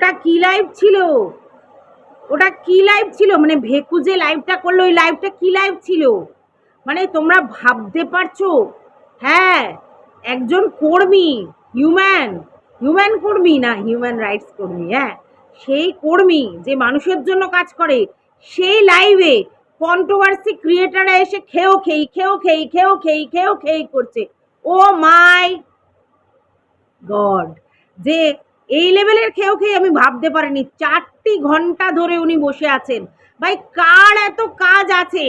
ওটা কি লাইভ ছিল? ওটা কি লাইভ ছিল? মানে ভেকু যে লাইভটা করল, ওই লাইভটা কি লাইভ ছিল? মানে তোমরা ভাবতে পারছ? হ্যাঁ একজন কর্মী হিউম্যান হিউম্যান কর্মী না হিউম্যান রাইটস কর্মী হ্যাঁ সেই কর্মী যে মানুষের জন্য কাজ করে, সেই লাইভে কন্ট্রোভার্সি ক্রিয়েটাররা এসে খেয়েও খেই খেয়েও খেই খেয়েও খেই খেয়েও খেই করছে। ও মাই গড যে এই লেভেলের খেয়েও খেয়ে আমি ভাবতে পারিনি। চারটি ঘণ্টা ধরে উনি বসে আছেন। ভাই, কার এত কাজ আছে?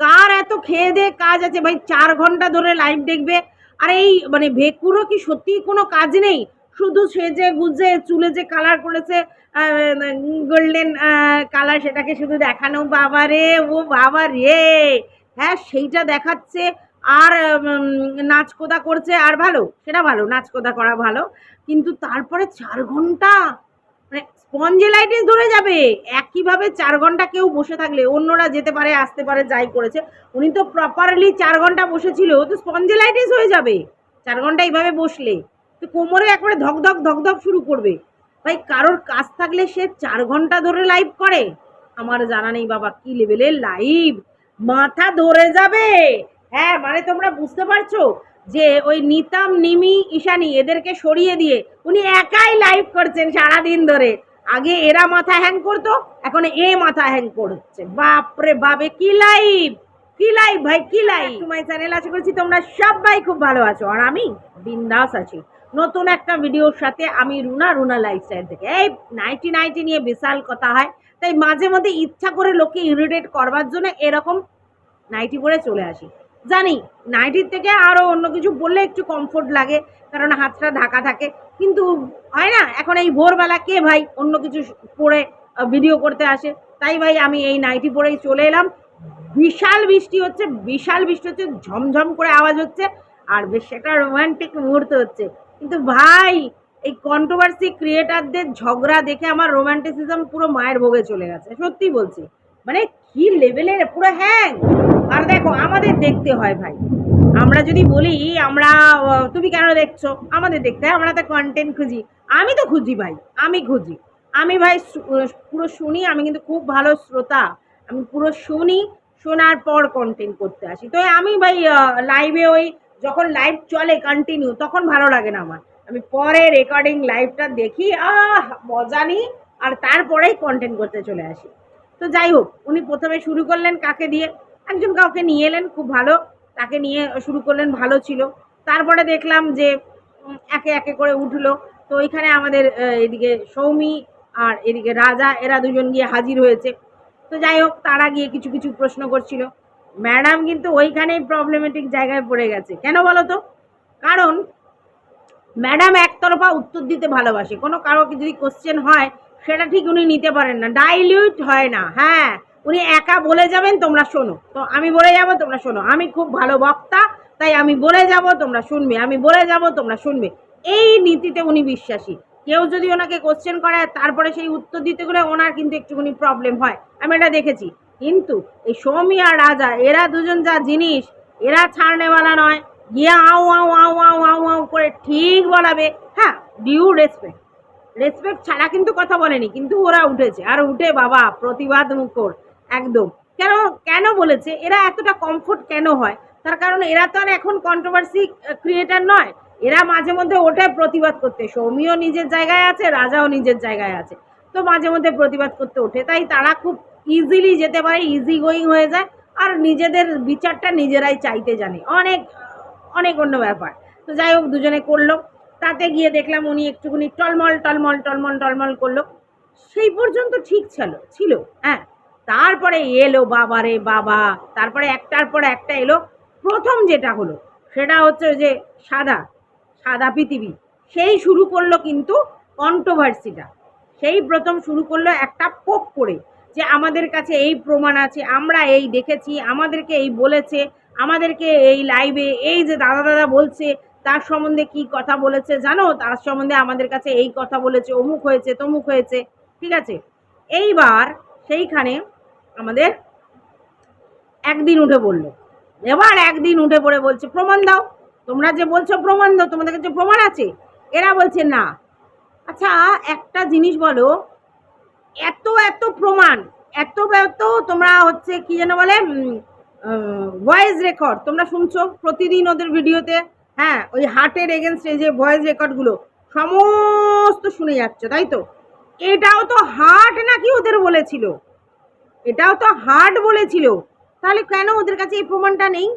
কার এত খেয়ে দে কাজ আছে? ভাই, চার ঘণ্টা ধরে লাইভ দেখবে। আর এই মানে ভেকুরও কি সত্যি কোনো কাজ নেই? শুধু সেজে গুজে, চুলে যে কালার করেছে গোল্ডেন কালার সেটাকে শুধু দেখানো। বাবা রে ও বাবা রে হ্যাঁ সেইটা দেখাচ্ছে। আর নাচ কোদা করছে আর ভালো, সেটা ভালো, নাচ কোদা করা ভালো, কিন্তু তারপরে চার ঘণ্টা মানে স্পঞ্জেলাইটিস ধরে যাবে। একইভাবে চার ঘণ্টা কেউ বসে থাকলে, অন্যরা যেতে পারে, আসতে পারে, যাই করেছে, উনি তো প্রপারলি চার ঘণ্টা বসেছিল, তো স্পঞ্জেলাইটিস হয়ে যাবে। চার ঘণ্টা এইভাবে বসলে, তো কোমরে একবারে ধক ধক ধক ধক শুরু করবে। ভাই, কারোর কাজ থাকলে সে চার ঘণ্টা ধরে লাইভ করে। আমার জানা নেই বাবা, কি লেভেলের লাইভ মাথা ধরে যাবে। হ্যাঁ মানে তোমরা বুঝতে পারছ যে ওই নিতাম, নিমি, ঈশানি এদেরকে সরিয়ে দিয়ে উনি একাই লাইভ করছেন সারাদিন ধরে। আগে এরা মাথা হ্যাং করতো, এখন এ মাথা হ্যাং করছে। বাপরে বাবে কি লাইভ কি লাইভ ভাই, কি লাইভ তোমার চ্যানেল আশা করছি তোমরা সবাই খুব ভালো আছো। আর আমি বিন্দাস আছি। নতুন একটা ভিডিওর সাথে আমি রুনা রুনা লাইফস্টাইল থেকে। এই নাইটি নাইটি নিয়ে বিশাল কথা হয়। তাই মাঝে মধ্যে ইচ্ছা করে লোককে ইরিটেট করবার জন্য এরকম নাইটি পরে চলে আসি। জানি, নাইটির থেকে আরও অন্য কিছু বললে একটু কমফোর্ট লাগে, কারণ হাতটা ঢাকা থাকে। কিন্তু হয় না, এখন এই ভোরবেলা কে ভাই অন্য কিছু পরে ভিডিও করতে আসে? তাই ভাই আমি এই নাইটি পরেই চলে এলাম। বিশাল বৃষ্টি হচ্ছে, বিশাল বৃষ্টি হচ্ছে, ঝমঝম করে আওয়াজ হচ্ছে, আর বেশ একটা রোমান্টিক মুহূর্ত হচ্ছে। কিন্তু ভাই, এই কন্ট্রোভার্সি ক্রিয়েটারদের ঝগড়া দেখে আমার রোমান্টিসিজম পুরো মায়ের ভোগে চলে গেছে, সত্যি বলছি। মানে কি লেভেলের পুরো হ্যাং আর দেখো, আমাদের দেখতে হয় ভাই। আমরা যদি বলি, আমরা তুমি কেন দেখছ? আমাদের দেখতে হয়, আমরা তো কন্টেন্ট খুঁজি। আমি তো খুঁজি ভাই, আমি খুঁজি। আমি ভাই পুরো শুনি, আমি কিন্তু খুব ভালো শ্রোতা। আমি পুরো শুনি, শোনার পর কন্টেন্ট করতে আসি। তো আমি ভাই লাইভে ওই যখন লাইভ চলে কন্টিনিউ তখন ভালো লাগে না আমার। আমি পরে রেকর্ডিং লাইভটা দেখি, আহ, মজা নিই। আর তারপরেই কন্টেন্ট করতে চলে আসি। তো যাই হোক, উনি প্রথমে শুরু করলেন কাকে দিয়ে। একজন কাউকে নিয়ে এলেন, খুব ভালো। তাকে নিয়ে শুরু করলেন, ভালো ছিল। তারপরে দেখলাম যে একে একে করে উঠল। তো এখানে আমাদের এদিকে সৌমি আর এদিকে রাজা, এরা দুজন গিয়ে হাজির হয়েছে। তো যাই হোক, তারা গিয়ে কিছু কিছু প্রশ্ন করছিল। ম্যাডাম কিন্তু ওইখানেই প্রবলেমেটিক জায়গায় পড়ে গেছে। কেন বলো তো? কারণ, ম্যাডাম একতরফা উত্তর দিতে ভালোবাসে। কোনো কারও যদি কোশ্চেন হয় সেটা ঠিক উনি নিতে পারেন না। ডাইলিউট হয় না। হ্যাঁ উনি একা বলে যাবেন, তোমরা শোনো। তো আমি বলে যাব, তোমরা শোনো। আমি খুব ভালো বক্তা, তাই আমি বলে যাব, তোমরা শুনবে। আমি বলে যাব, তোমরা শুনবে। এই নীতিতে উনি বিশ্বাসী। কেউ যদি ওনাকে কোশ্চেন করে তারপরে সেই উত্তর দিতে গেলে ওনার কিন্তু একটুখানি প্রবলেম হয়। আমি এটা দেখেছি। কিন্তু এই সৌমি আর রাজা, এরা দুজন যা জিনিস, এরা ছাড়নেওয়ালা নয়। গিয়ে আউ আউ আউ আউ আউ আউ করে ঠিক বলাবে। হ্যাঁ ডিউ রেসপেক্ট রেসপেক্ট ছাড়া কিন্তু কথা বলেনি, কিন্তু ওরা উঠেছে। আর উঠে বাবা, প্রতিবাদ মুখর, একদম। কেন কেন বলেছে? এরা এতটা কমফোর্ট কেন হয়? তার কারণ এরা তো আর এখন কন্ট্রোভার্সি ক্রিয়েটার নয়। এরা মাঝে মধ্যে ওঠে প্রতিবাদ করতে। সৌমিও নিজের জায়গায় আছে, রাজাও নিজের জায়গায় আছে। তো মাঝে মধ্যে প্রতিবাদ করতে ওঠে। তাই তারা খুব ইজিলি যেতে পারে ইজি গোয়িং হয়ে যায়। আর নিজেদের বিচারটা নিজেরাই চাইতে জানে। অনেক অনেক অন্য ব্যাপার। তো যাই হোক, দুজনে করল। তাতে গিয়ে দেখলাম উনি একটুখানি টলমল টলমল টলমল টলমল করল। সেই পর্যন্ত ঠিক ছিল ছিল হ্যাঁ। তারপরে এলো বাবা রে বাবা, তারপরে একটার পর একটা এলো। প্রথম যেটা হলো, সেটা হচ্ছে যে সাদা সাদা পৃথিবী। সেই শুরু করল কিন্তু কন্ট্রোভার্সিটা সেই প্রথম শুরু করল একটা পোক করে যে আমাদের কাছে এই প্রমাণ আছে, আমরা এই দেখেছি, আমাদেরকে এই বলেছে, আমাদেরকে এই লাইভে এই যে দাদা দাদা বলছে তার সম্বন্ধে কি কথা বলেছে জানো? তার সম্বন্ধে আমাদের কাছে এই কথা বলেছে, অমুক হয়েছে, তমুক হয়েছে, ঠিক আছে? এইবার সেইখানে আমাদের একদিন উঠে পড়ল এবার একদিন উঠে পড়ে বলছে, প্রমাণ দাও, তোমরা যে বলছো প্রমাণ দাও, তোমাদের কাছে প্রমাণ আছে? এরা বলছে, না। আচ্ছা একটা জিনিস বলো, এত এত প্রমাণ, এত এত তোমরা হচ্ছে কি যেন বলে ভয়েস রেকর্ড তোমরা শুনছো প্রতিদিন ওদের ভিডিওতে হ্যাঁ ওই হার্টের এগেনস্টে যে ভয়েস রেকর্ডগুলো সমস্ত শুনে যাচ্ছ, তাই তো? এটাও তো হার্ট নাকি ওদের বলেছিল? এটাও তো হার্ট বলেছিল। তাহলে কেন ওদের কাছে এই প্রমাণটা নেই?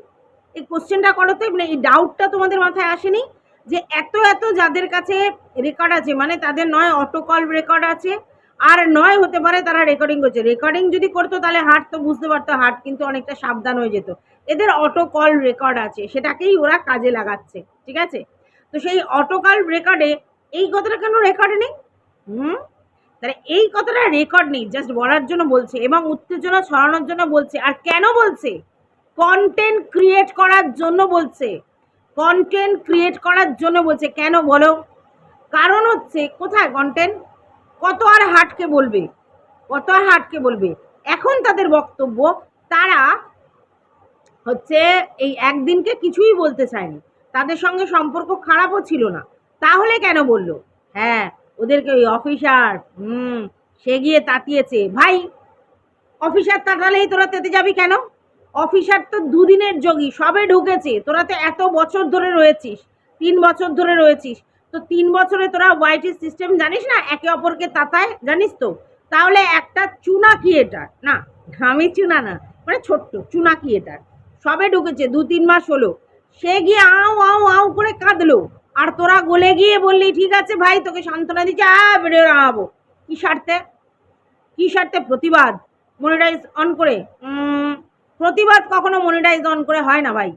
এই কোশ্চেনটা করো মানে এই ডাউটটা তোমাদের মাথায় আসেনি? যে এত এত যাদের কাছে রেকর্ড আছে মানে তাদের নয় অটো কল রেকর্ড আছে আর নয় হতে পারে তারা রেকর্ডিং করছে। রেকর্ডিং যদি করতো তাহলে হার্ট তো বুঝতে পারতো হার্ট কিন্তু অনেকটা সাবধান হয়ে যেত। এদের অটো কল রেকর্ড আছে, সেটাকেই ওরা কাজে লাগাচ্ছে, ঠিক আছে? তো সেই অটো কল রেকর্ডে এই কথাটা কেন রেকর্ড নেই? হুম? তাহলে এই কথাটা রেকর্ড নেই জাস্ট বলার জন্য বলছে এবং উত্তেজনা ছড়ানোর জন্য বলছে। আর কেন বলছে? কন্টেন্ট ক্রিয়েট করার জন্য বলছে। কন্টেন্ট ক্রিয়েট করার জন্য বলছে। কেন বলো? কারণ হচ্ছে, কোথায় কন্টেন্ট কত আর হাটকে বলবে? কত আর হাটকে বলবে? এখন তাদের বক্তব্য, তারা হচ্ছে এই একদিনকে কিছুই বলতে চায়নি। তাদের সঙ্গে সম্পর্ক খারাপও ছিল না। তাহলে কেন বলল? হ্যাঁ ওদেরকে ওই অফিসার, হুম, সে গিয়ে তাতিয়েছে। ভাই, অফিসার তাতালেই তোরা তেতে যাবি কেন? অফিসার তো দুদিনের যোগী, সবে ঢুকেছে। তোরা তো এত বছর ধরে রয়েছিস, তিন বছর ধরে রয়েছিস। তো তিন বছরে তোরা ওয়াইটি সিস্টেম জানিস না? একে অপরকে তাতায়, জানিস তো? তাহলে একটা চুনা কি এটা? না আমি চুনা না মানে ছোট্ট চুনা কি এটা? সবে ঢুকেছে, দু তিন মাস হলো। সে গিয়ে আও আও আও করে কাঁদলো। আর তোরা গলে গিয়ে বললি, ঠিক আছে ভাই, তোকে সান্ত্বনা দিচ্ছে, আ, বেরিয়ে আবো কি স্বার্থে? কি স্বার্থে প্রতিবাদ? মনিটাইজ অন করে? প্রতিবাদ কখনো মনিটাইজ অন করে হয় না ভাই।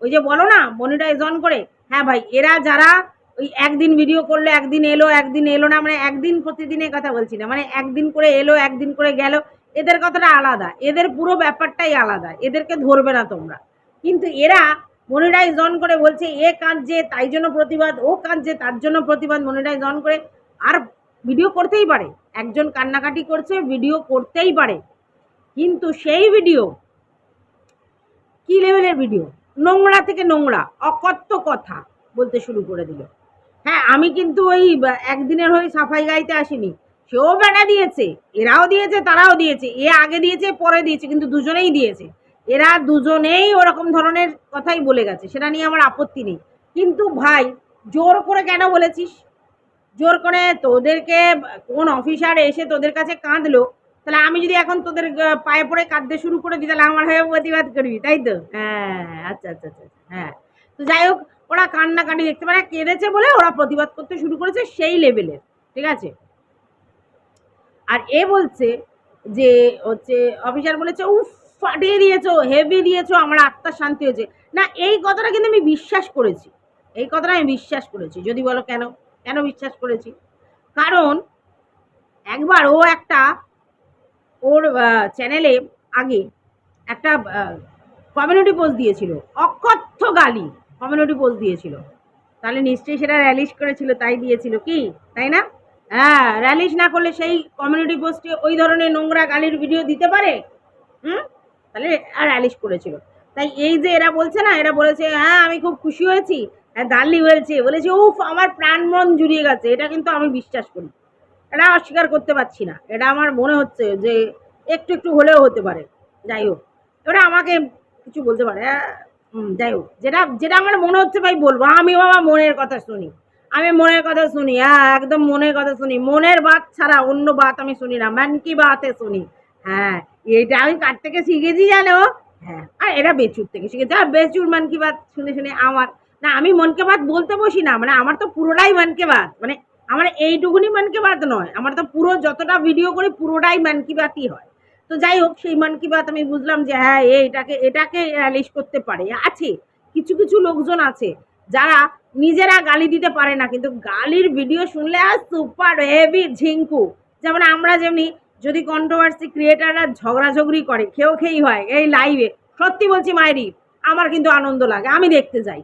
ওই যে বলো না মনিটাইজ অন করে? হ্যাঁ ভাই, এরা যারা ওই একদিন ভিডিও করল, একদিন এলো একদিন এলো না মানে একদিন প্রতিদিনের কথা বলছি না। মানে একদিন করে এলো, একদিন করে গেল, এদের কথাটা আলাদা। এদের পুরো ব্যাপারটাই আলাদা। এদেরকে ধরবে না তোমরা। কিন্তু এরা মনিটাইজ অন করে বলছে, এ কাঁদছে তাই জন্য প্রতিবাদ, ও কাঁদছে তার জন্য প্রতিবাদ মনিটাইজ অন করে। আর ভিডিও করতেই পারে। একজন কান্নাকাটি করছে ভিডিও করতেই পারে। কিন্তু সেই ভিডিও কি লেভেলের ভিডিও নোংরা থেকে নোংরা, অকথ্য কথা বলতে শুরু করে দিল। হ্যাঁ আমি কিন্তু ওই একদিনের হয়ে সাফাই গাইতে আসিনি। সেও বেড়া দিয়েছে এরাও দিয়েছে তারাও দিয়েছে এ আগে দিয়েছে পরে দিয়েছে কিন্তু দুজনেই দিয়েছে। এরা দুজনেই ওরকম ধরনের কথাই বলে গেছে সেটা নিয়ে আমার আপত্তি নেই। কিন্তু ভাই জোর করে কেন বলেছিস? জোর করে তোদেরকে কোন অফিসার এসে তোদের কাছে কাঁদলো তাহলে আমি যদি এখন তোদের পায়ে পড়ে কাঁদতে শুরু করে দিই তাহলে আমার হয়ে প্রতিবাদ করবি তাই তো? হ্যাঁ আচ্ছা আচ্ছা আচ্ছা আচ্ছা, হ্যাঁ। তো যাই হোক ওরা কান্নাকাটি দেখতে পারে, কেঁদেছে বলে ওরা প্রতিবাদ করতে শুরু করেছে সেই লেভেলের ঠিক আছে? আর এ বলছে যে, হচ্ছে অফিসার বলেছে, উফ, ফাটিয়ে দিয়েছ হেভি দিয়েছ, আমার আত্মার শান্তি হয়েছে। না, এই কথাটা কিন্তু আমি বিশ্বাস করেছি, এই কথাটা আমি বিশ্বাস করেছি, যদি বলো কেন কেন বিশ্বাস করেছি? কারণ একবার ও একটা, ওর চ্যানেলে আগে একটা কমিউনিটি পোস্ট দিয়েছিল, অকথ্য গালি। কমিউনিটি পোস্ট দিয়েছিল। তাহলে নিশ্চয়ই সেটা র্যালিশ করেছিল, তাই দিয়েছিল কি? তাই না? হ্যাঁ র্যালিশ না করলে সেই কমিউনিটি পোস্টে ওই ধরনের নোংরা গালির ভিডিও দিতে পারে? হুম? তাহলে আর র্যালিশ করেছিল। তাই এই যে এরা বলছে না, এরা বলেছে হ্যাঁ আমি খুব খুশি হয়েছি হ্যাঁ দাল্লি হয়েছে। বলেছে, উফ, আমার প্রাণ মন জুড়িয়ে গেছে। এটা কিন্তু আমি বিশ্বাস করি। এটা অস্বীকার করতে পারছি না। এটা আমার মনে হচ্ছে যে একটু একটু হলেও হতে পারে। যাই হোক, এবারে আমাকে কিছু বলতে পারে। যাই হোক। যেটা যেটা আমার মনে হচ্ছে ভাই বলব। আমি বাবা মনের কথা শুনি। আমি মনের কথা শুনি হ্যাঁ একদম মনের কথা শুনি। মনের বাত ছাড়া অন্য বাত আমি শুনি না। মান কি বাতে শুনি। হ্যাঁ এটা আমি কার থেকে শিখেছি জানো? হ্যাঁ আর এটা বেচুর থেকে শিখেছি। আর বেচুর মান কি বাত শুনে শুনে আমার, না, আমি মনকে বাত বলতে বসি না। মানে আমার তো পুরোটাই মনকে বাত। মানে আমার এইটুকুনি মনকে বাত নয়। আমার তো পুরো যতটা ভিডিও করি, পুরোটাই মন কি বাতই হয়। তো যাই হোক, সেই মন কি বাত আমি বুঝলাম যে হ্যাঁ এটাকে এটাকে রিলিজ করতে পারে। আছে, কিছু কিছু লোকজন আছে যারা নিজেরা গালি দিতে পারে না, কিন্তু গালির ভিডিও শুনলে আর সুপার হেভি ঝিঙ্কু। যেমন আমরা যেমনি যদি কন্ট্রোভার্সি ক্রিয়েটাররা ঝগড়াঝগড়ি করে, খেয়েও খেয়েই হয়, এই লাইভে সত্যি বলছি মায়েরি আমার কিন্তু আনন্দ লাগে, আমি দেখতে যাই।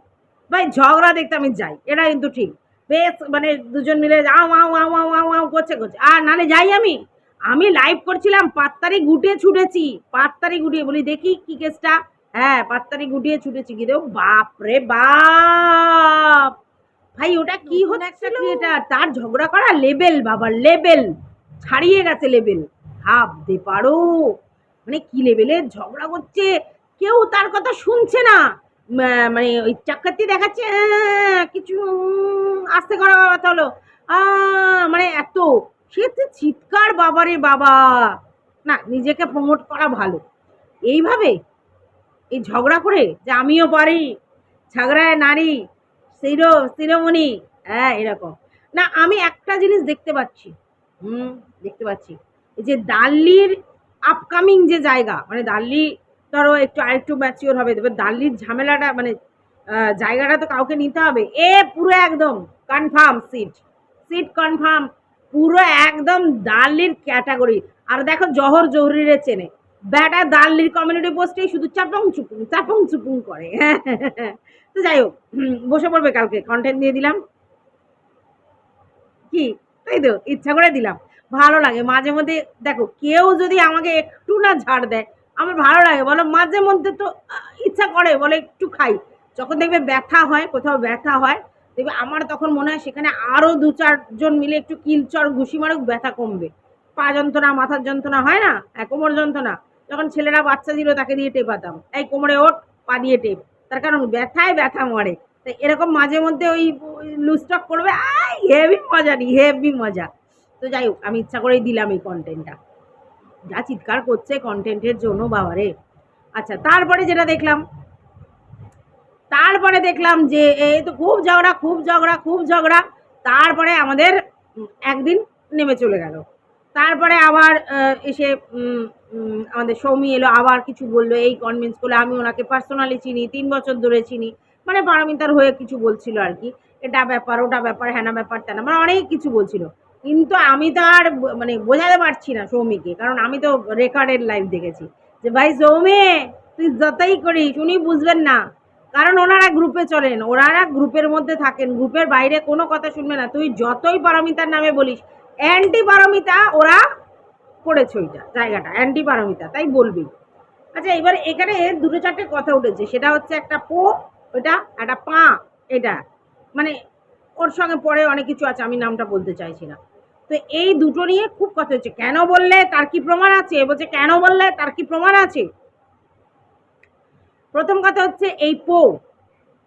ভাই, ঝগড়া দেখতে আমি যাই, এটা কিন্তু ঠিক। বেশ মানে দুজন মিলে আও আও আও আও আও করছে করছে। আর নালে যাই আমি? আমি লাইভ করছিলাম পাত্তারি গুটিয়ে ছুটেছি। পাত্তারি গুটিয়ে বলি দেখি কি কেসটা হ্যাঁ পাত্তারি গুটিয়ে ছুটেছি কি দেব বাপ রে বাপ! ভাই ওটা কি হচ্ছে ক্রিয়েটার তার ঝগড়া করা লেভেল বাবার লেভেল ছাড়িয়ে গেছে লেবেল লেভেল ভাবতে পারো। মানে কি লেভেলের ঝগড়া করছে? কেউ তার কথা শুনছে না। মানে ওই চাক্কাতি দেখাচ্ছে কিছু আস্তে করা কথা হলো মানে এত সে তো চিৎকার বাবারে বাবা। না, নিজেকে প্রমোট করা ভালো। এইভাবে এই ঝগড়া করে যে আমিও পারি, ঝগড়ায় নারী, শির, শিরোমণি হ্যাঁ এরকম। না, আমি একটা জিনিস দেখতে পাচ্ছি, হুম, দেখতে পাচ্ছি। যে দাল্লির আপকামিং যে জায়গা মানে দাল্লি ধরো একটু আরেকটু ম্যাচিওর হবে তবে দাল্লির ঝামেলাটা মানে জায়গাটা তো কাউকে নিতে হবে। এ পুরো একদম কনফার্ম সিট সিট কনফার্ম পুরো একদম দাল্লির ক্যাটাগরি। আর দেখো জহর জহরিরে চেনে। ব্যাটা দাল্লির কমিউনিটি পোস্টেই শুধু চাপং চুপুং চাপং চুপুং করে। তো যাই হোক বসে পড়বে কালকে। কন্টেন্ট দিয়ে দিলাম। কি? তাই তো, ইচ্ছা করে দিলাম। ভালো লাগে। মাঝে মধ্যে, দেখো, কেউ যদি আমাকে একটু না ঝাড় দেয়, আমার ভালো লাগে। বলো, মাঝে মধ্যে তো ইচ্ছা করে, বলে, একটু খাই। যখন দেখবে ব্যথা হয়, কোথাও ব্যথা হয় দেখবে আমার তখন মনে হয় সেখানে আরও দু চারজন মিলে একটু কিলচর ঘুষি মারুক ব্যথা কমবে। পা যন্ত্রণা মাথার যন্ত্রণা হয় না? হ্যাঁ, কোমর যন্ত্রণা। যখন ছেলেরা বাচ্চা ছিল তাকে দিয়ে টেপাতাম। এই কোমরে ওঠ পা দিয়ে টেপ। তার কারণ ব্যথায় ব্যথা মরে। তাই এরকম মাঝে মধ্যে ওই লুস্টক করবে আই হেভি মজা নি হেভি মজা। তো যাই হোক আমি ইচ্ছা করেই দিলাম এই কন্টেন্টটা যা চিৎকার করছে কন্টেন্টের জন্য বাবারে। আচ্ছা তারপরে যেটা দেখলাম তারপরে দেখলাম যে, এই তো খুব ঝগড়া খুব ঝগড়া খুব ঝগড়া। তারপরে আমাদের একদিন নেমে চলে গেল। তারপরে আবার এসে আমাদের সৌমি এলো, আবার কিছু বলল, এই কনভিন্স করল, আমি ওনাকে পার্সোনালি চিনি, তিন বছর ধরে চিনি। মানে পারমিতার হয়ে কিছু বলছিল আর কি। এটা ব্যাপার, ওটা ব্যাপার, হ্যানা ব্যাপার, তেনা মানে অনেক কিছু বলছিল। কিন্তু আমি তো আর মানে বোঝাতে পারছি না সৌমিকে, কারণ আমি তো রেকর্ডের লাইভ দেখেছি। যে, ভাই সৌমি, তুই যতই করিস, উনি বুঝবেন না। কারণ ওনারা গ্রুপে চলেন, ওনারা গ্রুপের মধ্যে থাকেন গ্রুপের বাইরে কোনো কথা শুনবে না। তুই যতই পারমিতার নামে বলিস অ্যান্টি পারমিতা ওরা করেছে ওইটা, জায়গাটা অ্যান্টি পারমিতা তাই বলবি। আচ্ছা এবার এখানে দুটো চারটে কথা উঠেছে, সেটা হচ্ছে একটা পো ওটা একটা পা, এটা। মানে ওর সঙ্গে পরে অনেক কিছু আছে, আমি নামটা বলতে চাইছি না। তো এই দুটো নিয়ে খুব কথা হচ্ছে, কেন বললে তার কি প্রমাণ আছে? বলছে, কেন বললে তার কি প্রমাণ আছে? প্রথম কথা হচ্ছে এই পো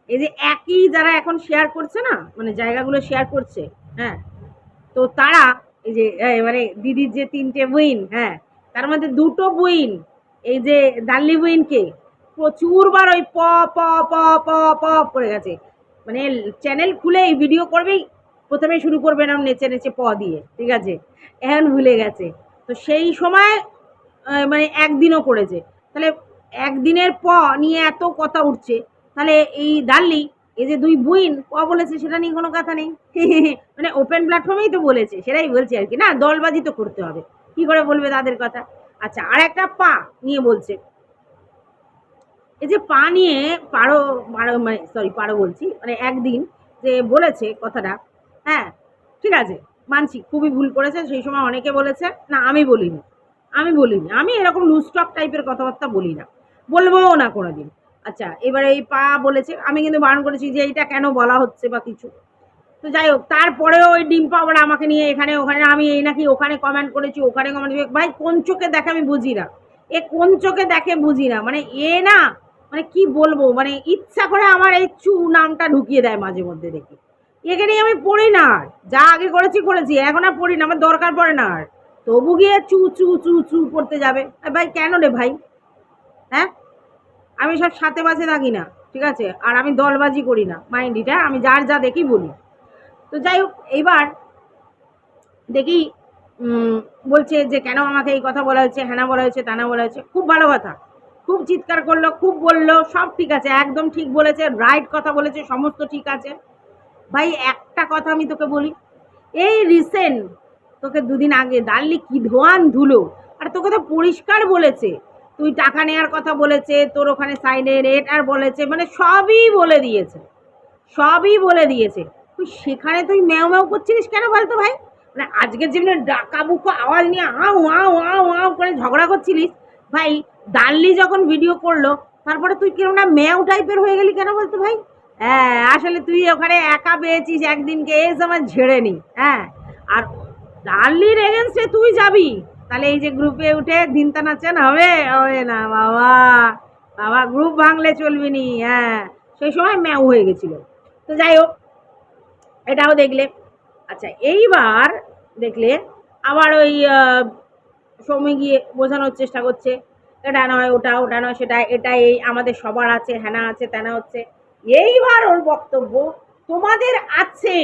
এই যে একই যারা এখন শেয়ার করছে না মানে জায়গাগুলো শেয়ার করছে হ্যাঁ তো তারা এই যে মানে দিদির যে তিনটে বুইন হ্যাঁ তার মধ্যে দুটো বুইন এই যে দাল্লি বুইনকে প্রচুরবার ওই প প প প প করে গেছে। মানে চ্যানেল খুলে এই ভিডিও করবেই, প্রথমে শুরু করবে না নেচে নেচে প দিয়ে, ঠিক আছে? এখন ভুলে গেছে। তো সেই সময় মানে একদিনও করেছে। তাহলে একদিনের প নিয়ে এত কথা উঠছে। তাহলে এই দাল্লি এই যে দুই বুইন প বলেছে সেটা নিয়ে কোনো কথা নেই? মানে ওপেন প্ল্যাটফর্মেই তো বলেছে, সেটাই বলছি আর কি। না, দলবাজি তো করতে হবে। কি করে বলবে তাদের কথা? আচ্ছা আর একটা পা নিয়ে বলছে। এই যে পা নিয়ে পারো পারো মানে সরি পারো বলছি মানে একদিন যে বলেছে কথাটা হ্যাঁ ঠিক আছে, মানছি, খুবই ভুল করেছে, সেই সময় অনেকে বলেছে, না, আমি বলিনি। আমি বলিনি, আমি এরকম লুস্টক টাইপের কথাবার্তা বলি না। বলবোও না কোনো দিন আচ্ছা এবারে এই পা বলেছে, আমি কিন্তু বারণ করেছি যে এইটা কেন বলা হচ্ছে বা কিছু। তো যাই হোক, তারপরেও ওই ডিম পাওয়ারা আমাকে নিয়ে এখানে, ওখানে, আমি এই নাকি ওখানে কমেন্ট করেছি, ওখানে কমেন্ট ভাই, কোন চোখে দেখে আমি বুঝি না। এ কোন চোখে দেখে বুঝি না। মানে এ না মানে কি বলব মানে ইচ্ছা করে আমার এই চু নামটা ঢুকিয়ে দেয় মাঝে মধ্যে দেখি। একে নিয়ে আমি পড়ি না আর। যা আগে করেছি করেছি। এখন আর পড়ি না, আমার দরকার পড়ে না আর। তবু গিয়ে চু চু চু চু পড়তে যাবে। ভাই, কেন রে ভাই? হ্যাঁ? আমি সব সাথে বাসে থাকি না, ঠিক আছে? আর আমি দলবাজি করি না। মাইন্ড এটা আমি যার যা দেখি বলি। তো যাই হোক এইবার দেখি বলছে যে কেন আমাকে এই কথা বলা হয়েছে হ্যানা বলা হয়েছে, তানা বলা হয়েছে। খুব ভালো কথা। খুব চিৎকার করল, খুব বলল, সব ঠিক আছে, একদম ঠিক বলেছে রাইট কথা বলেছে, সমস্ত ঠিক আছে। ভাই, একটা কথা আমি তোকে বলি। এই রিসেন্ট তোকে দুদিন আগে দাল্লি কি ধোয়ান ধুলো, আর তোকে তো পরিষ্কার বলেছে। তুই টাকা নেওয়ার কথা বলেছে, তোর ওখানে সাইনে রেট আর বলেছে মানে সবই বলে দিয়েছে। সবই বলে দিয়েছে। তুই সেখানে তুই ম্যাও ম্যাও করছিলিস কেন বলতো ভাই? মানে আজকের যেমনি ডাকা বুকো আওয়াজ নিয়ে আও আও আও আও করে ঝগড়া করছিলিস, ভাই দাল্লি যখন ভিডিও করল, তারপরে তুই কেন না ম্যাও টাইপের হয়ে গেলি কেন বলতো ভাই? হ্যাঁ আসলে তুই ওখানে একা পেয়েছিস, একদিনকে এস আমার ঝেড়ে নি হ্যাঁ। আর ডার্লির এগেনস্টে তুই যাবি। তাহলে এই যে গ্রুপে উঠে দিনতা নাচেন হবে? হবে না, বাবা। বাবা গ্রুপ ভাঙলে চলবি নি হ্যাঁ। সেই সময় ম্যাও হয়ে গেছিল। তো যাই হোক, এটাও দেখলে। আচ্ছা এইবার দেখলে আবার ওই সৌমি গিয়ে বোঝানোর চেষ্টা করছে। এটা নয় ওটা ওটা নয়, সেটা এটা এই আমাদের সবার আছে হ্যানা আছে, তেনা হচ্ছে। এইবার ওর বক্তব্য তোমাদের আছে।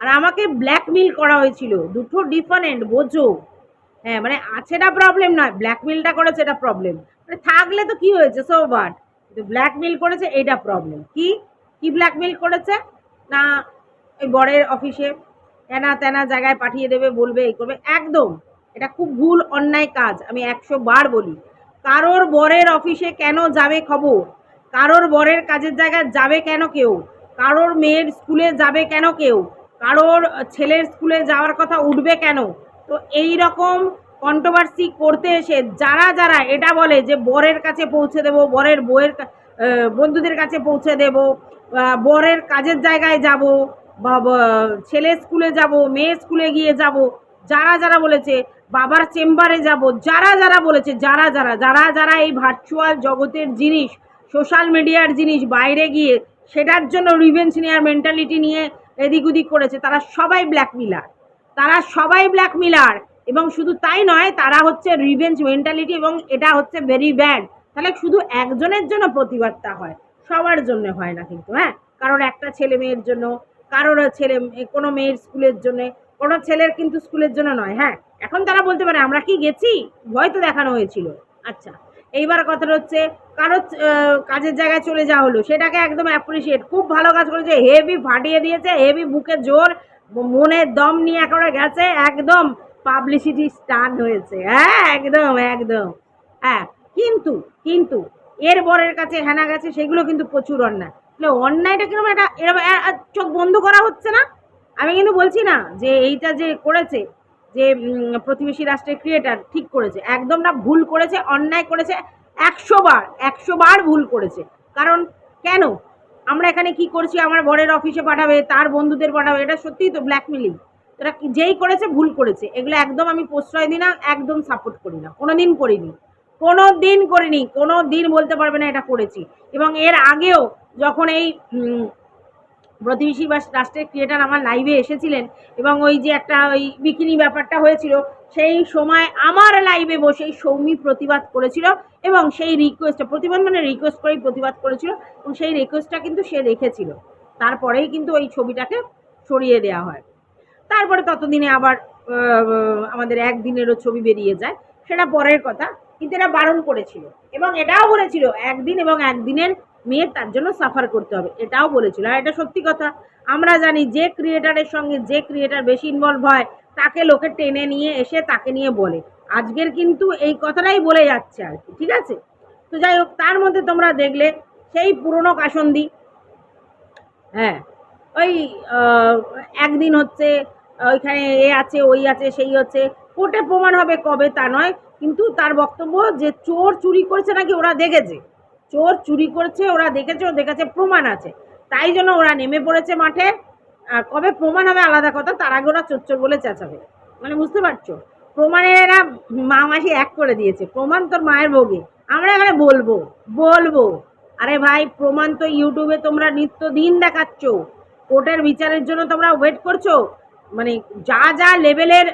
আর আমাকে ব্ল্যাকমেল করা হয়েছিল। দুটো ডিফারেন্ট বোঝো। হ্যাঁ মানে আছেটা প্রবলেম নয় ব্ল্যাকমেলটা করেছে এটা প্রবলেম মানে থাকলে তো কি হয়েছে সো বাট ব্ল্যাকমেল করেছে, এইটা প্রবলেম কি? কি ব্ল্যাকমেল করেছে? না, ওই বরের অফিসে তেনা তেনা জায়গায় পাঠিয়ে দেবে, বলবে, এই করবে। একদম, এটা খুব ভুল, অন্যায় কাজ, আমি একশো বার বলি। কারোর বরের অফিসে কেন যাবে খবর? কারোর বরের কাজের জায়গায় যাবে কেন কেউ? কারোর মেয়ের স্কুলে যাবে কেন কেউ? কারোর ছেলের স্কুলে যাওয়ার কথা উঠবে কেন? তো এই রকম কন্ট্রোভার্সি করতে এসে যারা যারা এটা বলে যে বরের কাছে পৌঁছে দেব, বরের বইয়ের বন্ধুদের কাছে পৌঁছে দেব বরের কাজের জায়গায় যাব, বা ছেলে স্কুলে যাব, মেয়ে স্কুলে গিয়ে যাব, যারা যারা বলেছে বাবার চেম্বারে যাব, যারা যারা বলেছে, যারা যারা যারা যারা এই ভার্চুয়াল জগতের জিনিস সোশ্যাল মিডিয়ার জিনিস বাইরে গিয়ে, সেটার জন্য রিভেঞ্জ নেওয়ার মেন্টালিটি নিয়ে এদিক ওদিক করেছে, তারা সবাই ব্ল্যাকমিলার তারা সবাই ব্ল্যাকমিলার এবং শুধু তাই নয়, তারা হচ্ছে রিভেঞ্জ মেন্টালিটি এবং এটা হচ্ছে ভেরি ব্যাড তাহলে শুধু একজনের জন্য প্রতিবাদটা হয়, সবার জন্য হয় না কিন্তু হ্যাঁ? কারোর একটা ছেলে মেয়ের জন্য, কারোর ছেলে, কোনো মেয়ের স্কুলের জন্য, কোনো ছেলের কিন্তু স্কুলের জন্য নয় হ্যাঁ? এখন তারা বলতে পারে, আমরা কি গেছি? ভয় তো দেখানো হয়েছিল। আচ্ছা এইবার কথাটা হচ্ছে কারও কাজের জায়গায় চলে যাওয়া হলো, সেটাকে একদম অ্যাপ্রিসিয়েট খুব ভালো কাজ করেছে হেভি ফাটিয়ে দিয়েছে হেভি বুকে জোর মনের দম নিয়ে একেবারে গেছে, একদম পাবলিসিটি স্টার্ট হয়েছে। হ্যাঁ একদম একদম। হ্যাঁ কিন্তু কিন্তু এর বরের কাছে হেনা গেছে, সেগুলো কিন্তু প্রচুর অন্যায়। তাহলে অন্যায়টা কীরকম এটা এরকম চোখ বন্ধ করা হচ্ছে না? আমি কিন্তু বলছি না যে এইটা যে করেছে, যে প্রতিবেশী রাষ্ট্রের ক্রিয়েটার ঠিক করেছে। একদম না, ভুল করেছে, অন্যায় করেছে, একশো বার একশো বার ভুল করেছে। কারণ, কেন? আমরা এখানে কি করছি? আমার বরের অফিসে পাঠাবে, তার বন্ধুদের পাঠাবে, এটা সত্যিই তো ব্ল্যাকমেলিং এটা যেই করেছে, ভুল করেছে। এগুলো একদম আমি প্রশ্রয় দিই না, একদম সাপোর্ট করি না। কোনো দিন করিনি। কোনো দিন করিনি কোনো দিন বলতে পারবে না এটা করেছি। এবং এর আগেও যখন এই প্রতিবেশী বা রাষ্ট্রের ক্রিয়েটার আমার লাইভে এসেছিলেন এবং ওই যে একটা ওই বিকিনি ব্যাপারটা হয়েছিল, সেই সময় আমার লাইভে বসেই সৌমি প্রতিবাদ করেছিল এবং সেই রিকোয়েস্টটা প্রতিবাদ মানে রিকোয়েস্ট করেই প্রতিবাদ করেছিল এবং সেই রিকোয়েস্টটা কিন্তু সে রেখেছিল। তারপরেই কিন্তু ওই ছবিটাকে সরিয়ে দেওয়া হয়। তারপরে ততদিনে আবার আমাদের একদিনেরও ছবি বেরিয়ে যায়, সেটা পরের কথা। কিন্তু এটা বারণ করেছিল এবং এটাও বলেছিল, একদিন এবং একদিনের মেয়ে তার জন্য সাফার করতে হবে, এটাও বলেছিল। আর এটা সত্যি কথা, আমরা জানি যে ক্রিয়েটারের সঙ্গে যে ক্রিয়েটার বেশি ইনভলভ হয়, তাকে লোকে টেনে নিয়ে এসে তাকে নিয়ে বলে। আজকের কিন্তু এই কথাটাই বলে যাচ্ছে আর কি, ঠিক আছে? তো যাই হোক, তার মধ্যে তোমরা দেখলে, সেই পুরনো কাসন্দি হ্যাঁ ওই একদিন হচ্ছে, ওইখানে এ আছে, ওই আছে, সেই হচ্ছে, কোর্টে প্রমাণ হবে কবে তা নয়, কিন্তু তার বক্তব্য যে চোর চুরি করেছে নাকি ওরা দেখেছে। চোর চুরি করছে, ওরা দেখেছে ও দেখেছে প্রমাণ আছে। তাই জন্য ওরা নেমে পড়েছে মাঠে। আর কবে প্রমাণ হবে আলাদা কথা, তার আগে ওরা চোর চোর বলে চেঁচাবে। মানে বুঝতে পারছ? প্রমাণের এরা মা মাসি এক করে দিয়েছে। প্রমাণ তোর মায়ের ভোগে। আমরা এখানে বলব বলব। আরে ভাই, প্রমাণ তো ইউটিউবে তোমরা নিত্য দিন দেখাচ্ছ। কোর্টের বিচারের জন্য তোমরা ওয়েট করছ। মানে যা যা লেভেলের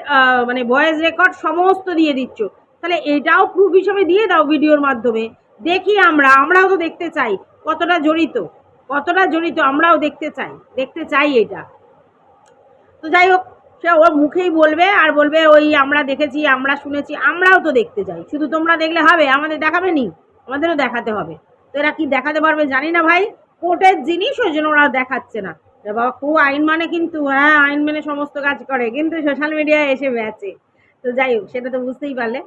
মানে ভয়েস রেকর্ড সমস্ত দিয়ে দিচ্ছ। তাহলে এটাও প্রুফ হিসেবে দিয়ে দাও ভিডিওর মাধ্যমে। দেখি আমরা, আমরাও তো দেখতে চাই। কতটা জড়িত কতটা জড়িত আমরাও দেখতে চাই দেখতে চাই এটা। তো যাই হোক, সে ওর মুখেই বলবে আর বলবে ওই আমরা দেখেছি, আমরা শুনেছি, আমরাও তো দেখতে চাই। শুধু তোমরা দেখলে হবে, আমাদের দেখাবে নি, আমাদেরও দেখাতে হবে। তো এরা কি দেখাতে পারবে জানি না ভাই, কোর্টের জিনিস ওই জন্য ওরা দেখাচ্ছে না। বাবা খুব আইন মানে কিন্তু হ্যাঁ আইন মেনে সমস্ত কাজ করে, কিন্তু সোশ্যাল মিডিয়ায় এসে বেচে। তো যাই হোক, সেটা তো বুঝতেই পারলে।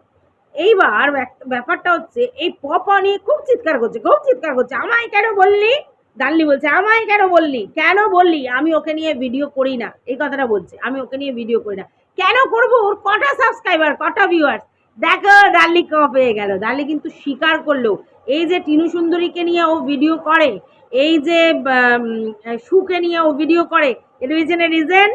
এইবার ব্যাপারটা হচ্ছে এই পপা নিয়ে খুব চিৎকার করছে, খুব চিৎকার করছে। আমায় কেন বললি? ডাল্লি বলছে, আমায় কেন বললি? কেন বললি? আমি ওকে নিয়ে ভিডিও করি না। এই কথাটা বলছে, আমি ওকে নিয়ে ভিডিও করি না। কেন করব? ওর কটা সাবস্ক্রাইবার কটা ভিউয়ার্স দেখো, ডাল্লি ক পেয়ে গেল। ডাল্লি কিন্তু স্বীকার করল। এই যে টিনু সুন্দরীকে নিয়ে ও ভিডিও করে, এই যে সুকে নিয়ে ও ভিডিও করে, এর রিজেন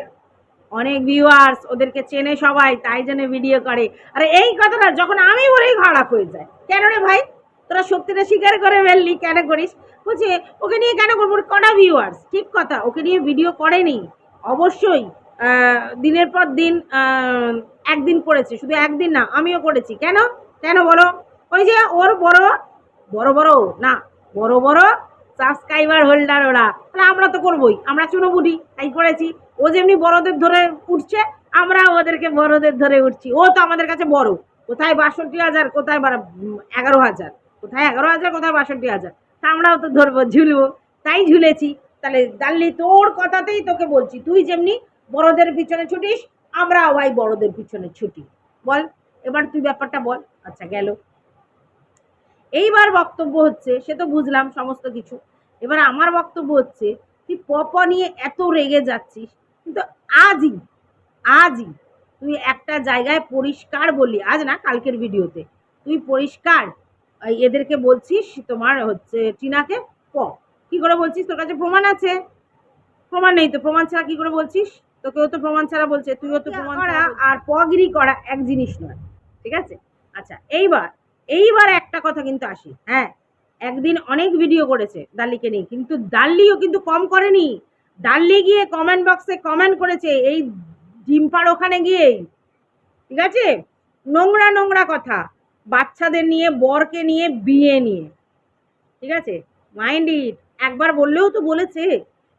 অনেক ভিউয়ার্স ওদেরকে চেনে সবাই, তাই জন্য ভিডিও করে। আরে এই কথাটা যখন আমি বলেই খারাপ হয়ে যায়। কেন রে ভাই? তোরা সত্যিটা স্বীকার করে ফেললি, কেন করিস? বলছে, ওকে নিয়ে কেন করব? কটা ভিউয়ার্স ঠিক কথা, ওকে নিয়ে ভিডিও করেনি। অবশ্যই দিনের পর দিন একদিন করেছে, শুধু একদিন না, আমিও করেছি। কেন? কেন বলো? ওই যে ওর বড় বড় বড়, না, বড় বড় সাবস্ক্রাইবার হোল্ডার ওরা। আমরা তো করবোই, আমরা চুনো চুনোবুটি, তাই করেছি। ও যেমনি বড়দের ধরে উঠছে আমরা ওদেরকে বড়দের ধরে উঠছি। ও তো আমাদের কাছে বড়। কোথায় বাষট্টি হাজার, কোথায় এগারো হাজার? কোথায় এগারো হাজার, কোথায় বাষট্টি হাজার? তা আমরাও তো ধরবো, ঝুলবো। তাই ঝুলেছি। তাহলে দাল্লি তোর কথাতেই তোকে বলছি, তুই যেমনি বড়দের পিছনে ছুটিস, আমরাও ভাই বড়দের পিছনে ছুটি। বল, এবার তুই ব্যাপারটা বল। আচ্ছা গেল। এইবার বক্তব্য হচ্ছে, সে তো বুঝলাম সমস্ত কিছু। এবার আমার বক্তব্য হচ্ছে, তুই পপ নিয়ে এত রেগে যাচ্ছিস কিন্তু আজই আজই তুই একটা জায়গায় পরিষ্কার বললি আজ না কালকের ভিডিওতে তুই পরিষ্কার এদেরকে বলছিস তোমার হচ্ছে টিনাকে প কি করে বলছিস? তোর কাছে প্রমাণ আছে? প্রমাণ নেই তো প্রমাণ ছাড়া কি করে বলছিস? তোকেও তো প্রমাণ ছাড়া বলছে তুইও তো প্রমাণ করা আর পগিরি করা এক জিনিস নয় ঠিক আছে? আচ্ছা এইবার এইবার একটা কথা কিন্তু আসি হ্যাঁ? একদিন অনেক ভিডিও করেছে ডাল্লিকে নিয়ে কিন্তু ডাল্লিও কিন্তু কম করেনি। ডাল্লি গিয়ে কমেন্ট বক্সে কমেন্ট করেছে, এই ডিম্পার ওখানে গিয়েই। ঠিক আছে? নোংরা নোংরা কথা। বাচ্চাদের নিয়ে, বরকে নিয়ে, বিয়ে নিয়ে। ঠিক আছে? মাইন্ড ইট একবার বললেও তো বলেছে।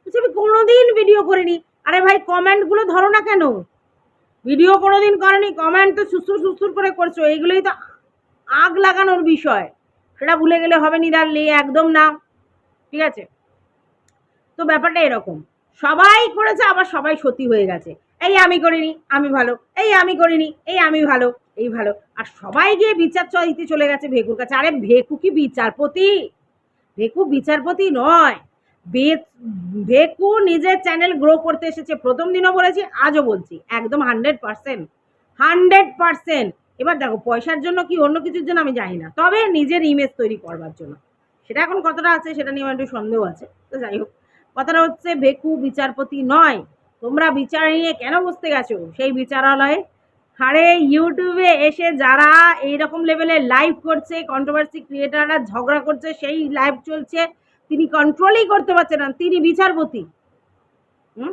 আমি কোনোদিন ভিডিও করিনি। আরে ভাই কমেন্টগুলো ধরো না কেন? ভিডিও কোনোদিন করনি। কমেন্ট তো সুসুর সুসুর করে করছ। এইগুলোই তো আগ লাগানোর বিষয়। সেটা ভুলে গেলে হবে নি দাঁড়লে একদম না। ঠিক আছে? তো ব্যাপারটা এরকম। সবাই করেছে, আবার সবাই সতী হয়ে গেছে। এই আমি করিনি, আমি ভালো। এই আমি করিনি, এই আমি ভালো, এই ভালো। আর সবাই গিয়ে বিচার চাইতে চলে গেছে ভেকুর কাছে। আরে ভেকু কি বিচারপতি? ভেকু বিচারপতি নয়। ভেকু নিজের চ্যানেল গ্রো করতে এসেছে। প্রথম দিনও বলেছি, আজও বলছি। একদম হান্ড্রেড পার্সেন্ট হান্ড্রেড পার্সেন্ট এবার দেখো, পয়সার জন্য কি অন্য কিছুর জন্য আমি জানি না। তবে নিজের ইমেজ তৈরি করবার জন্য। সেটা এখন কতটা আছে সেটা নিয়ে আমার একটু সন্দেহ আছে। তো যাই হোক। কথাটা হচ্ছে, ভেকু বিচারপতি নয়, তোমরা বিচার নিয়ে কেন বসতে গেছো? সেই বিচারালয়ে আরে ইউটিউবে এসে যারা এইরকম লেভেলে লাইভ করছে কন্ট্রোভার্সি ক্রিয়েটাররা ঝগড়া করছে, সেই লাইভ চলছে, তিনি কন্ট্রোলই করতে পারছে না, তিনি বিচারপতি। হুম?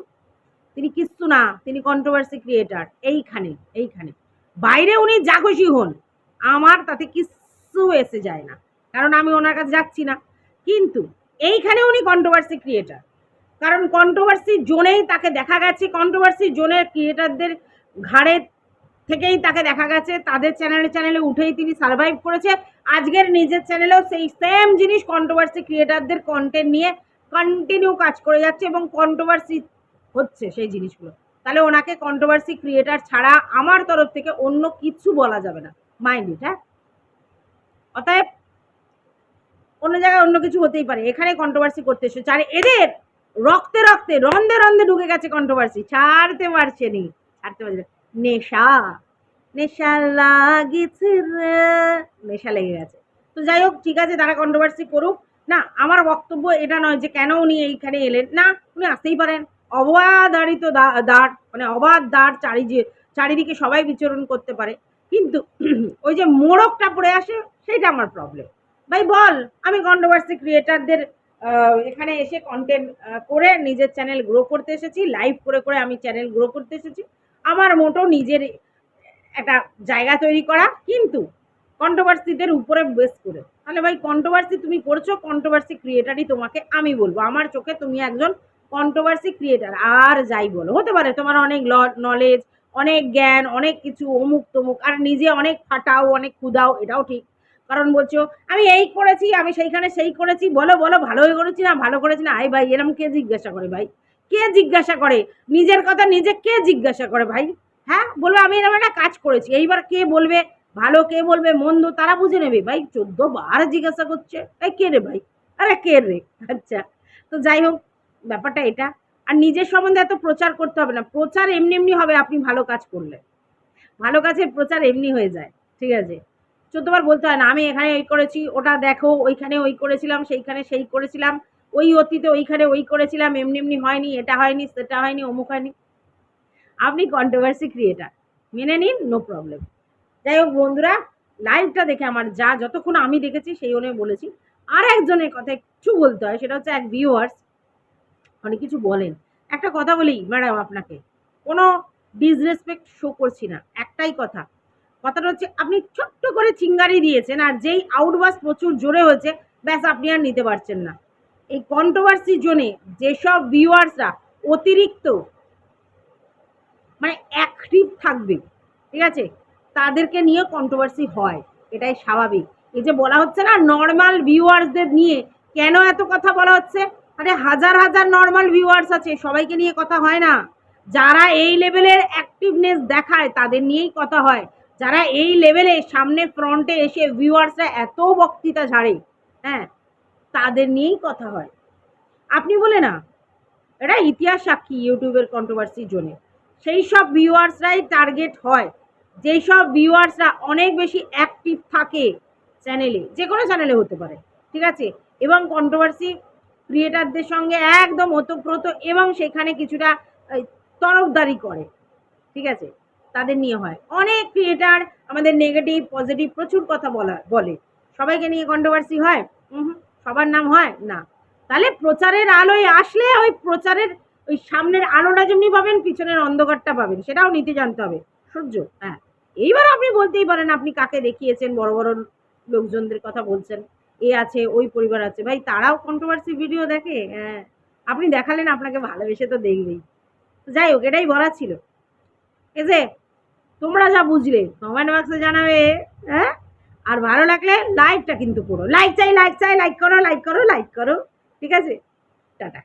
তিনি কিচ্ছু না, তিনি কন্ট্রোভার্সি ক্রিয়েটার এইখানে এইখানে। বাইরে উনি যা খুশি হন, আমার তাতে কিচ্ছু এসে যায় না, কারণ আমি ওনার কাছে যাচ্ছি না। কিন্তু এইখানে উনি কন্ট্রোভার্সি ক্রিয়েটার কারণ কন্ট্রোভার্সি জোনেই তাকে দেখা গেছে কন্ট্রোভার্সি জোনের ক্রিয়েটারদের ঘাড়ে থেকেই তাকে দেখা গেছে। তাদের চ্যানেলে চ্যানেলে উঠেই তিনি সার্ভাইভ করেছে। আজকের নিজের চ্যানেলেও সেই সেম জিনিস কন্ট্রোভার্সি ক্রিয়েটারদের কন্টেন্ট নিয়ে কন্টিনিউ কাজ করে যাচ্ছে এবং কন্ট্রোভার্সি হচ্ছে সেই জিনিসগুলো। তাহলে ওনাকে কন্ট্রোভার্সি ক্রিয়েটার ছাড়া আমার তরফ থেকে অন্য কিছু বলা যাবে না। মাইন্ড ইট হ্যাঁ? অতএব অন্য জায়গায় অন্য কিছু হতেই পারে। এখানে কন্ট্রোভার্সি করতে এসেছে। আর এদের রক্তে রক্তে, রন্ধে রন্ধে ঢুকে গেছে কন্ট্রোভার্সি ছাড়তে পারছে নি। ছাড়তে পারছে নেশা। নেশা লাগিছে নেশা লেগে গেছে। তো যাই হোক, ঠিক আছে, তারা কন্ট্রোভার্সি করুক। না, আমার বক্তব্য এটা নয় যে কেন উনি এইখানে এলেন। না, উনি আসতেই পারেন। অবাধারিত দাঁড় মানে অবাধ দাঁড় চারি যে চারিদিকে সবাই বিচরণ করতে পারে। কিন্তু ওই যে মোড়কটা পড়ে আসে, সেইটা আমার প্রবলেম ভাই, বল, আমি কন্ট্রোভার্সি ক্রিয়েটারদের এখানে এসে কন্টেন্ট করে নিজের চ্যানেল গ্রো করতে এসেছি লাইভ করে করে আমি চ্যানেল গ্রো করতে এসেছি। আমার মোটো নিজের একটা জায়গা তৈরি করা, কিন্তু কন্ট্রোভার্সিদের উপরে বেস করে। তাহলে ভাই কন্ট্রোভার্সি তুমি করছ কন্ট্রোভার্সি ক্রিয়েটারই তোমাকে আমি বলব। আমার চোখে তুমি একজন কন্ট্রোভার্সি ক্রিয়েটার আর যাই বলো। হতে পারে তোমার অনেক নলেজ অনেক জ্ঞান, অনেক কিছু অমুক তমুক আর নিজে অনেক ফাটাও, অনেক কুদাও এটাও ঠিক। কারণ বলছো, আমি এই করেছি, আমি সেইখানে সেই করেছি, বলো বলো ভালোই করেছি না, ভালো করেছি না? আই ভাই, এরম কে জিজ্ঞাসা করে ভাই? কে জিজ্ঞাসা করে? নিজের কথা নিজে কে জিজ্ঞাসা করে ভাই? হ্যাঁ বলবে আমি এরকম একটা কাজ করেছি। এইবার কে বলবে? ভালো কে বলবে? মন্দ তারা বুঝে নেবে। ভাই, চোদ্দ বার জিজ্ঞাসা করছে। এই কে রে ভাই? আরে, কে রে? আচ্ছা তো যাই হোক, ব্যাপারটা এটা। আর নিজের সম্বন্ধে এত প্রচার করতে হবে না। প্রচার এমনি এমনি হবে, আপনি ভালো কাজ করলে। ভালো কাজের প্রচার এমনি হয়ে যায়, ঠিক আছে? চোদ্দবার বলতে হয় না, আমি এখানে এই করেছি, ওটা দেখো, ওইখানে ওই করেছিলাম, সেইখানে সেই করেছিলাম, ওই অতীতে ওইখানে ওই করেছিলাম, এমনি এমনি হয়নি, এটা হয়নি, সেটা হয়নি, অমুক হয়নি। আপনি কন্ট্রোভার্সি ক্রিয়েটার মেনে নিন নো প্রবলেম যাই হোক বন্ধুরা লাইভটা দেখে আমার যা, যতক্ষণ আমি দেখেছি, সেই অনুযায়ী বলেছি। আর একজনের কথা একটু বলতে হয়, সেটা হচ্ছে এক ভিউয়ার্স অনেক কিছু বলেন। একটা কথা বলি ম্যাডাম আপনাকে। কোনো ডিসরেসপেক্ট শো করছি না, একটাই কথা কথাটা হচ্ছে, আপনি ছোট্ট করে চিঙ্গারি দিয়েছেন আর যেই আউটবাস প্রচুর জোরে হয়েছে, ব্যাস আপনি আর নিতে পারছেন না। এই কন্ট্রোভার্সি জোনে যেসব ভিউয়ার্সরা অতিরিক্ত মানে অ্যাক্টিভ থাকবে, ঠিক আছে? তাদেরকে নিয়ে কন্ট্রোভার্সি হয়, এটাই স্বাভাবিক। এই যে বলা হচ্ছে না নর্মাল ভিউয়ার্সদের নিয়ে কেন এত কথা বলা হচ্ছে? আরে হাজার হাজার নর্মাল ভিউয়ার্স আছে, সবাইকে নিয়ে কথা হয় না। যারা এই লেভেলের অ্যাক্টিভনেস দেখায়, তাদের নিয়েই কথা হয়। যারা এই লেভেলে সামনে ফ্রন্টে এসে ভিউয়ার্সরা এত বক্তৃতা ঝাড়ে হ্যাঁ তাদের নিয়েই কথা হয়। আপনি বলে না, এটা ইতিহাস সাক্ষী ইউটিউবের কন্ট্রোভার্সি জোনে সেই সব ভিউয়ার্সরাই টার্গেট হয়। যেই সব ভিউয়ার্সরা অনেক বেশি অ্যাক্টিভ থাকে চ্যানেলে যে কোনো চ্যানেলে হতে পারে, ঠিক আছে? এবং কন্ট্রোভার্সি ক্রিয়েটারদের সঙ্গে একদম ওতপ্রোত এবং সেখানে কিছুটা তরফদারি করে, ঠিক আছে? তাদের নিয়ে হয়। অনেক ক্রিয়েটার আমাদের নেগেটিভ পজিটিভ প্রচুর কথা বলা, বলে। সবাইকে নিয়ে কন্ট্রোভার্সি হয়? সবার নাম হয়? না। তাহলে প্রচারের আলোয় আসলে ওই প্রচারের, ওই সামনের আলোটা যেমনি পাবেন, পিছনের অন্ধকারটা পাবেন, সেটাও নিতে জানতে হবে। সূর্য হ্যাঁ। এইবার আপনি বলতেই পারেন, আপনি কাকে দেখিয়েছেন? বড় বড় লোকজনদের কথা বলছেন। এ আছে, ওই পরিবার আছে। ভাই, তারাও কন্ট্রোভার্সি ভিডিও দেখে? হ্যাঁ। আপনি দেখালেন, আপনাকে ভালোবেসে তো দেখবেই। যাই হোক, এটাই বলা ছিল। এই যে তোমরা যা বুঝলে কমেন্ট বক্সে জানাবে হ্যাঁ? আর ভালো লাগলে লাইকটা কিন্তু করো। লাইক চাই লাইক চাই লাইক করো লাইক করো লাইক করো। ঠিক আছে? টাটা।